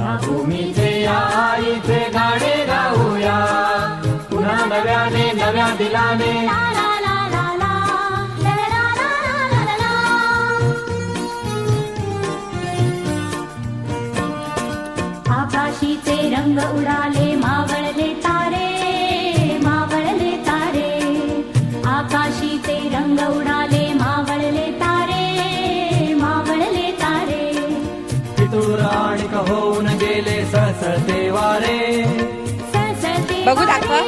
या भूमीचे या आईचे गाणे गाऊया पुन्हा नव्याने नव्या दिलाने। आकाशीचे रंग उडाले मावळले तारे मावळले तारे। आकाशीचे रंग उडाले मावळले तारे मावळले तारे। तारेतु कहो बघू दाखवा.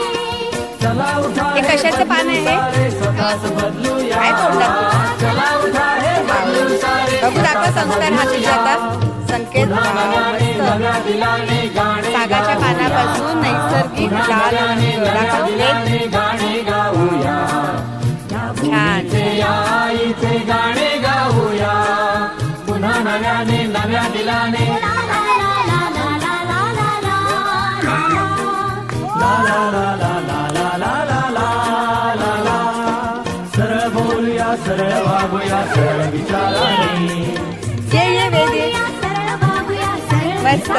हे कशाचं पान आहे काय बोलतात बघू दाखवा संस्कार हाती जातात संकेत सागाच्या पानापासून नैसर्गिक लाल छान. गाणे गाऊया पुन्हा नव्याने नव्या दिलाने सरळ विचाराने ये ये वेदी मस्त.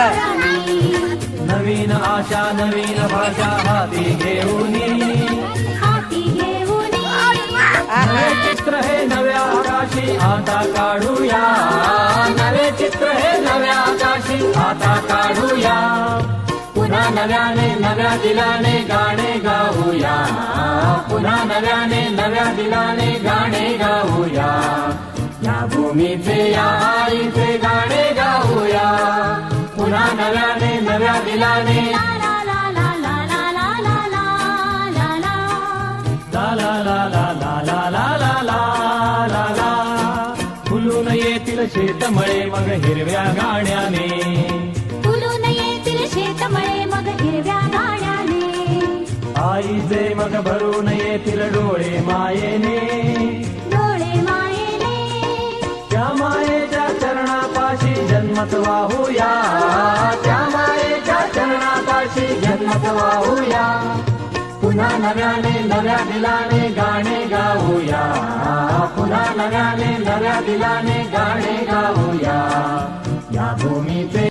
नवीन आशा नवीन भाषा हाती घेऊन चित्र हे नव्या आकाशी आता काढूया नवे चित्र हे नव्या आकाशी आता काढूया पुन्हा नव्याने नव्या दिलाने गाणे गाऊया पुन्हा नव्याने नव्या दिलाने गाणे गाऊया तुम्ही ते या इथे गाणे गाऊया. पुन्हा नव्याने नव्या दिलाने. शेतमळे मग हिरव्या गाण्याने. फुलून येतील शेतमळे मग हिरव्या गाण्याने. आईचे मग भरून येतील डोळे मायेने. जन्मत वाहूया. त्या मायेच्या चरणापाशी जन्मत वाहूया. पुन्हा नव्याने नव्या दिलाने गाणे गाऊया. पुन्हा नव्याने नव्या दिलाने गाणे गाऊया. या भूमीचे